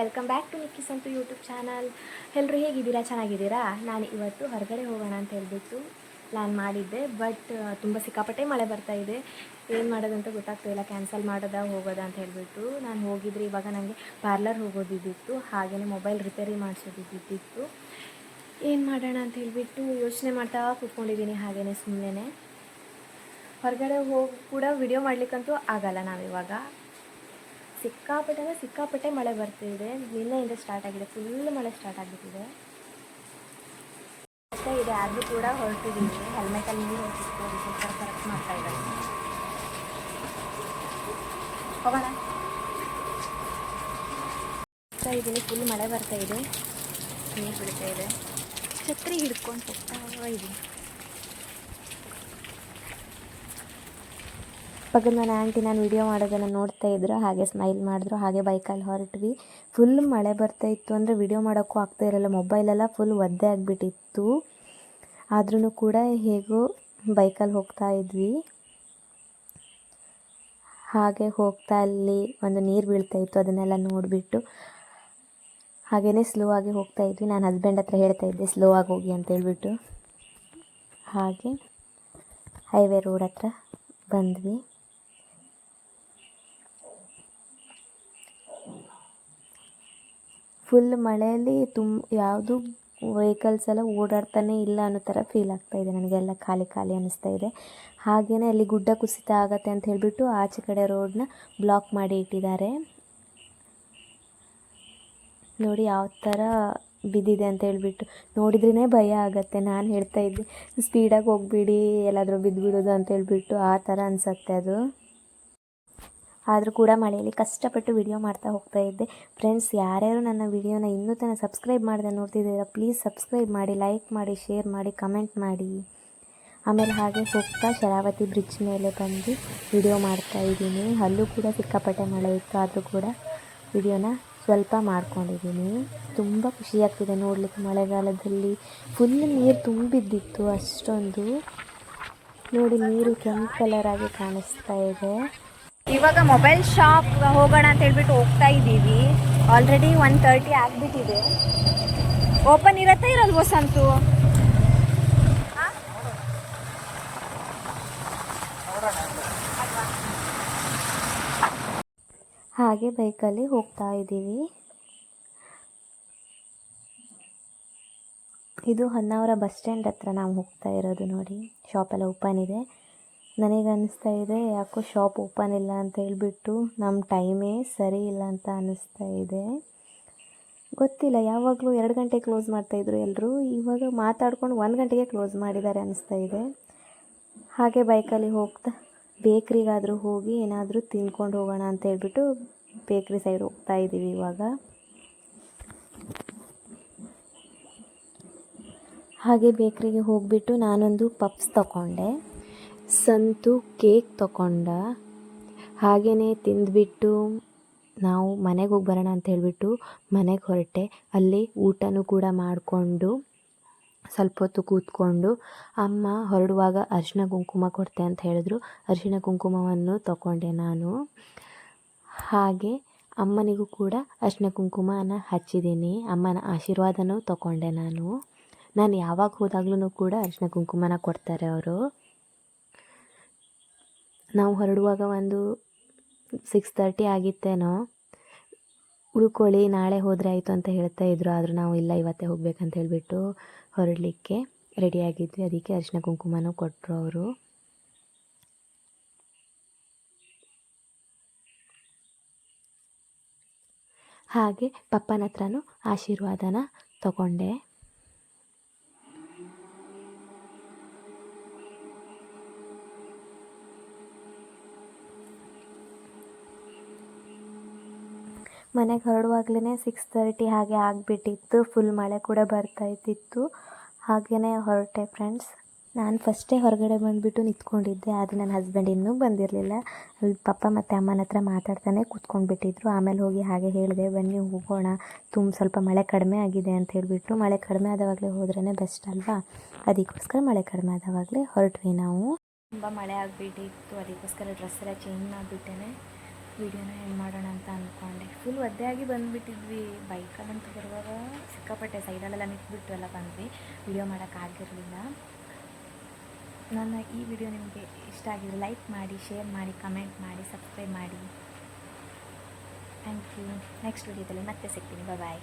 Welcome back to ನಿಕ್ಕಿಸ್ ಅಂತೂ YouTube channel ಎಲ್ಲರೂ ಹೇಗಿದ್ದೀರಾ? ಚೆನ್ನಾಗಿದ್ದೀರಾ? ನಾನು ಇವತ್ತು ಹೊರಗಡೆ ಹೋಗೋಣ ಅಂತ ಹೇಳಿಬಿಟ್ಟು ಪ್ಲ್ಯಾನ್ ಮಾಡಿದ್ದೆ ಬಟ್ ತುಂಬ ಸಿಕ್ಕಾಪಟ್ಟೆ ಮಳೆ ಬರ್ತಾ ಇದೆ. ಏನು ಮಾಡೋದಂತ ಗೊತ್ತಾಗ್ತಾ ಇಲ್ಲ ಕ್ಯಾನ್ಸಲ್ ಮಾಡೋದಾ, ಹೋಗೋದಾ ಅಂತ ಹೇಳಿಬಿಟ್ಟು ನಾನು ಹೋಗಿದ್ರೆ ಇವಾಗ ನನಗೆ ಪಾರ್ಲರ್ ಹೋಗೋದಿದ್ದಿತ್ತು ಹಾಗೇ ಮೊಬೈಲ್ ರಿಪೇರಿ ಮಾಡಿಸೋದಿದ್ದಿತ್ತು. ಏನು ಮಾಡೋಣ ಅಂತ ಹೇಳಿಬಿಟ್ಟು ಯೋಚನೆ ಮಾಡ್ತಾ ಕೂತ್ಕೊಂಡಿದ್ದೀನಿ ಹಾಗೆಯೇ ಸುಮ್ಮನೆ ಹೊರಗಡೆ ಹೋಗಿ ಕೂಡ ವಿಡಿಯೋ ಮಾಡಲಿಕ್ಕಂತೂ ಆಗಲ್ಲ ನಾವಿವಾಗ. ಸಿಕ್ಕಾಪಟ್ಟೆ ಅಂದರೆ ಸಿಕ್ಕಾಪಟ್ಟೆ ಮಳೆ ಬರ್ತಿದೆ. ನಿನ್ನೆಯಿಂದ ಸ್ಟಾರ್ಟ್ ಆಗಿದೆ. ಫುಲ್ ಮಳೆ ಸ್ಟಾರ್ಟ್ ಆಗಿಬಿಟ್ಟಿದೆ. ಅಷ್ಟೇ ಇದೆ, ಆದರೂ ಕೂಡ ಹೊರಟಿದ್ದೀನಿ ಹೆಲ್ಮೆಟಲ್ಲಿ ನೀರು ಹೊರಟಿಸ್ಕೊಂಡು ಕರೆಕ್ಟ್ ಮಾಡ್ತಾ ಇದ್ದಾರೆ. ಹೋಗೋಣ. ಹೋಗ್ತಾ ಇದ್ದೀನಿ ಫುಲ್ ಮಳೆ ಬರ್ತಾ ಇದೆ. ನೀರು ಬಿಡ್ತಾ ಇದೆ. ಛತ್ರಿ ಹಿಡ್ಕೊಂಡು ಹೋಗ್ತಾ ಇದ್ದೀನಿ. ಪಕ್ಕದ ಮನೆ ಆಂಟಿ ನಾನು ವಿಡಿಯೋ ಮಾಡೋದನ್ನು ನೋಡ್ತಾ ಇದ್ರು, ಹಾಗೆ ಸ್ಮೈಲ್ ಮಾಡಿದ್ರು, ಹಾಗೆ ಬೈಕಲ್ಲಿ ಹೊರಟ್ವಿ. ಫುಲ್ ಮಳೆ ಬರ್ತಾ ಇತ್ತು ಅಂದರೆ ವಿಡಿಯೋ ಮಾಡೋಕ್ಕೂ ಆಗ್ತಾ ಇರಲ್ಲ ಮೊಬೈಲೆಲ್ಲ ಫುಲ್ ಒದ್ದೆ ಆಗಿಬಿಟ್ಟಿತ್ತು. ಆದ್ರೂ ಕೂಡ ಹೇಗೋ ಬೈಕಲ್ಲಿ ಹೋಗ್ತಾ ಇದ್ವಿ. ಹಾಗೆ ಹೋಗ್ತಾ ಅಲ್ಲಿ ಒಂದು ನೀರು ಬೀಳ್ತಾ ಇತ್ತು, ಅದನ್ನೆಲ್ಲ ನೋಡಿಬಿಟ್ಟು. ಹಾಗೆಯೇ ಸ್ಲೋ ಆಗಿ ಹೋಗ್ತಾ ಇದ್ವಿ. ನಾನು ಹಸ್ಬೆಂಡ್ ಹತ್ರ ಹೇಳ್ತಾ ಇದ್ದೆ ಸ್ಲೋ ಆಗಿ ಹೋಗಿ ಅಂತ ಹೇಳ್ಬಿಟ್ಟು. ಹಾಗೆ ಹೈವೇ ರೋಡ್ ಹತ್ರ ಬಂದ್ವಿ. ಫುಲ್ ಮಳೆಯಲ್ಲಿ ತುಂಬ ಯಾವುದು ವೆಹಿಕಲ್ಸ್ ಎಲ್ಲ ಓಡಾಡ್ತಾನೆ ಇಲ್ಲ ಅನ್ನೋ ಥರ ಫೀಲ್ ಆಗ್ತಾ ಇದೆ ನನಗೆಲ್ಲ ಖಾಲಿ ಖಾಲಿ ಅನ್ನಿಸ್ತಾ ಇದೆ. ಹಾಗೆಯೇ ಅಲ್ಲಿ ಗುಡ್ಡ ಕುಸಿತ ಆಗತ್ತೆ ಅಂತ ಹೇಳಿಬಿಟ್ಟು ಆಚೆ ಕಡೆ ರೋಡನ್ನ ಬ್ಲಾಕ್ ಮಾಡಿ ಇಟ್ಟಿದ್ದಾರೆ. ನೋಡಿ ಯಾವ ಥರ ಬಿದ್ದಿದೆ ಅಂತ ಹೇಳಿಬಿಟ್ಟು. ನೋಡಿದ್ರೇ ಭಯ ಆಗುತ್ತೆ. ನಾನು ಹೇಳ್ತಾ ಇದ್ದೆ, ಸ್ಪೀಡಾಗಿ ಹೋಗ್ಬಿಡಿ, ಎಲ್ಲಾದರೂ ಬಿದ್ದುಬಿಡೋದು ಅಂತ ಹೇಳಿಬಿಟ್ಟು ಆ ಥರ ಅನಿಸತ್ತೆ ಅದು. ಆದರೂ ಕೂಡ ಮಳೆಯಲ್ಲಿ ಕಷ್ಟಪಟ್ಟು ವಿಡಿಯೋ ಮಾಡ್ತಾ ಹೋಗ್ತಾ ಇದ್ದೆ. ಫ್ರೆಂಡ್ಸ್ ಯಾರ್ಯಾರು ನನ್ನ ವಿಡಿಯೋನ ಇನ್ನೂ ತನಕ ಸಬ್ಸ್ಕ್ರೈಬ್ ಮಾಡಿದೆ ನೋಡ್ತಿದ್ದೀರಾ ಪ್ಲೀಸ್ ಸಬ್ಸ್ಕ್ರೈಬ್ ಮಾಡಿ ಲೈಕ್ ಮಾಡಿ ಶೇರ್ ಮಾಡಿ ಕಮೆಂಟ್ ಮಾಡಿ. ಆಮೇಲೆ ಹಾಗೆ ಹೋಗ್ತಾ ಶರಾವತಿ ಬ್ರಿಡ್ಜ್ ಮೇಲೆ ಬಂದು ವಿಡಿಯೋ ಮಾಡ್ತಾ ಇದ್ದೀನಿ. ಅಲ್ಲೂ ಕೂಡ ಸಿಕ್ಕಾಪಟ್ಟೆ ಮಳೆ ಇತ್ತು, ಆದರೂ ಕೂಡ ವಿಡಿಯೋನ ಸ್ವಲ್ಪ ಮಾಡ್ಕೊಂಡಿದ್ದೀನಿ. ತುಂಬ ಖುಷಿಯಾಗ್ತಿದೆ ನೋಡಲಿಕ್ಕೆ ಮಳೆಗಾಲದಲ್ಲಿ. ಫುಲ್ ನೀರು ತುಂಬಿದ್ದಿತ್ತು ಅಷ್ಟೊಂದು. ನೋಡಿ, ನೀರು ಕೆಂಪು ಕಲರಾಗಿ ಕಾಣಿಸ್ತಾ ಇದೆ. ಇವಾಗ ಮೊಬೈಲ್ ಶಾಪ್ ಹೋಗೋಣ ಅಂತ ಹೇಳ್ಬಿಟ್ಟು ಹೋಗ್ತಾ ಇದ್ದೀವಿ. ಆಲ್ರೆಡಿ ಒನ್ ತರ್ಟಿ ಆಗಿಬಿಟ್ಟಿದೆ. ಓಪನ್ ಇರತ್ತಾ ಇರಲ್ವೋ ಸಂತು ಹಾಗೆ ಬೈಕಲ್ಲಿ ಹೋಗ್ತಾ ಇದ್ದೀವಿ. ಇದು ಹೊನ್ನಾವರ ಬಸ್ ಸ್ಟ್ಯಾಂಡ್ ಹತ್ರ ನಾವು ಹೋಗ್ತಾ ಇರೋದು ನೋಡಿ. ಶಾಪೆಲ್ಲ ಓಪನ್ ಇದೆ. ನನಗೆ ಅನ್ನಿಸ್ತಾ ಇದೆ ಯಾಕೋ ಶಾಪ್ ಓಪನ್ ಇಲ್ಲ ಅಂತ ಹೇಳಿಬಿಟ್ಟು ನಮ್ಮ ಟೈಮೇ ಸರಿ ಇಲ್ಲ ಅಂತ ಅನ್ನಿಸ್ತಾ ಇದೆ ಗೊತ್ತಿಲ್ಲ, ಯಾವಾಗಲೂ ಎರಡು ಗಂಟೆ ಕ್ಲೋಸ್ ಮಾಡ್ತಾಯಿದ್ರು ಎಲ್ಲರೂ ಇವಾಗ ಮಾತಾಡ್ಕೊಂಡು ಒಂದು ಗಂಟೆಗೆ ಕ್ಲೋಸ್ ಮಾಡಿದ್ದಾರೆ ಅನ್ನಿಸ್ತಾ ಇದೆ ಹಾಗೆ ಬೈಕಲ್ಲಿ ಹೋಗ್ತಾ, ಬೇಕ್ರಿಗಾದರೂ ಹೋಗಿ ಏನಾದರೂ ತಿನ್ಕೊಂಡು ಹೋಗೋಣ ಅಂತ ಹೇಳ್ಬಿಟ್ಟು ಬೇಕ್ರಿ ಸೈಡ್ ಹೋಗ್ತಾ ಇದ್ದೀವಿ ಇವಾಗ. ಹಾಗೆ ಬೇಕ್ರಿಗೆ ಹೋಗಿಬಿಟ್ಟು ನಾನೊಂದು ಪಪ್ಸ್ ತಗೊಂಡೆ ಸಂತು ಕೇಕ್ ತಗೊಂಡ ಹಾಗೆಯೇ ತಿಂದುಬಿಟ್ಟು ನಾವು ಮನೆಗೆ ಹೋಗಿ ಬರೋಣ ಅಂತ ಹೇಳಿಬಿಟ್ಟು ಮನೆಗೆ ಹೊರಟೆ. ಅಲ್ಲಿ ಊಟನೂ ಕೂಡ ಮಾಡಿಕೊಂಡು, ಸ್ವಲ್ಪ ಹೊತ್ತು ಕೂತ್ಕೊಂಡು ಅಮ್ಮ ಹೊರಡುವಾಗ ಅರಿಶಿನ ಕುಂಕುಮ ಕೊಡ್ತೆ ಅಂತ ಹೇಳಿದ್ರು. ಅರಿಶಿನ ಕುಂಕುಮವನ್ನು ತಗೊಂಡೆ ನಾನು. ಹಾಗೆ ಅಮ್ಮನಿಗೂ ಕೂಡ ಅರಿಶಿನ ಕುಂಕುಮನ ಹಚ್ಚಿದ್ದೀನಿ. ಅಮ್ಮನ ಆಶೀರ್ವಾದನೂ ತಗೊಂಡೆ ನಾನು. ನಾನು ಯಾವಾಗ ಹೋದಾಗ್ಲೂ ಕೂಡ ಅರಿಶಿನ ಕುಂಕುಮನ ಕೊಡ್ತಾರೆ ಅವರು. ನಾವು ಹೊರಡುವಾಗ ಒಂದು ಸಿಕ್ಸ್ ತರ್ಟಿ ಆಗಿತ್ತೇನೋ, ಉಳ್ಕೊಳ್ಳಿ, ನಾಳೆ ಹೋದರೆ ಆಯಿತು ಅಂತ ಹೇಳ್ತಾ ಇದ್ರು. ಆದರೂ ನಾವು ಇಲ್ಲ, ಇವತ್ತೇ ಹೋಗ್ಬೇಕಂತ ಹೇಳಿಬಿಟ್ಟು ಹೊರಡಲಿಕ್ಕೆ ರೆಡಿಯಾಗಿದ್ವಿ ಅದಕ್ಕೆ ಅರಿಶಿನ ಕುಂಕುಮನೂ ಕೊಟ್ಟರು ಅವರು. ಹಾಗೆ ಪಪ್ಪನ ಹತ್ರನೂ ಆಶೀರ್ವಾದನ ತಗೊಂಡೆ. ಮನೆಗೆ ಹೊರಡುವಾಗಲೇ ಸಿಕ್ಸ್ ತರ್ಟಿ ಹಾಗೆ ಆಗಿಬಿಟ್ಟಿತ್ತು. ಫುಲ್ ಮಳೆ ಕೂಡ ಬರ್ತಾ ಇದ್ದಿತ್ತು. ಹಾಗೆಯೇ ಹೊರಟೆ ಫ್ರೆಂಡ್ಸ್ ನಾನು ಫಸ್ಟೇ ಹೊರಗಡೆ ಬಂದುಬಿಟ್ಟು ನಿಂತ್ಕೊಂಡಿದ್ದೆ. ಆದರೆ ನನ್ನ ಹಸ್ಬೆಂಡ್ ಇನ್ನೂ ಬಂದಿರಲಿಲ್ಲ. ಅಲ್ಲಿ ಪಪ್ಪ ಮತ್ತು ಅಮ್ಮನ ಹತ್ರ ಮಾತಾಡ್ತಾನೆ ಕೂತ್ಕೊಂಡ್ಬಿಟ್ಟಿದ್ರು. ಆಮೇಲೆ ಹೋಗಿ ಹಾಗೆ ಹೇಳಿದೆ, ಬನ್ನಿ ಹೋಗೋಣ. ತುಂಬ ಸ್ವಲ್ಪ ಮಳೆ ಕಡಿಮೆ ಆಗಿದೆ ಅಂತ ಹೇಳಿಬಿಟ್ಟು ಮಳೆ ಕಡಿಮೆ ಆದವಾಗಲೇ ಹೋದ್ರೇ ಬೆಸ್ಟ್ ಅಲ್ವಾ? ಅದಕ್ಕೋಸ್ಕರ ಮಳೆ ಕಡಿಮೆ ಆದವಾಗಲೇ ಹೊರಟ್ವಿ ನಾವು. ತುಂಬ ಮಳೆ ಆಗಿಬಿಟ್ಟಿತ್ತು. ಅದಕ್ಕೋಸ್ಕರ ಡ್ರೆಸ್ ಎಲ್ಲ ಚೇಂಜ್ ಮಾಡಿಬಿಟ್ಟೇನೆ. ವಿಡಿಯೋನ ಹೆಂಗೆ ಮಾಡೋಣ ಅಂತ ಅಂದ್ಕೊಂಡೆ ಫುಲ್ ಒದ್ದೆಯಾಗಿ ಬಂದುಬಿಟ್ಟಿದ್ವಿ. ಬೈಕಲ್ಲಂತೂ ಬರುವಾಗ ಸಿಕ್ಕಾಪಟ್ಟೆ ಸೈಡಲ್ಲೆಲ್ಲ ನಿಂತ್ಬಿಟ್ಟು ಎಲ್ಲ ಬಂದ್ವಿ ವಿಡಿಯೋ ಮಾಡೋಕ್ಕಾಗಿರಲಿಲ್ಲ ನನ್ನ ಈ ವಿಡಿಯೋ ನಿಮಗೆ ಇಷ್ಟ ಆಗಿದ್ರೆ ಲೈಕ್ ಮಾಡಿ, ಶೇರ್ ಮಾಡಿ, ಕಮೆಂಟ್ ಮಾಡಿ, ಸಬ್ಸ್ಕ್ರೈಬ್ ಮಾಡಿ. ಥ್ಯಾಂಕ್ ಯು ನೆಕ್ಸ್ಟ್ ವಿಡಿಯೋದಲ್ಲಿ ಮತ್ತೆ ಸಿಗ್ತೀನಿ. ಬಾಯ್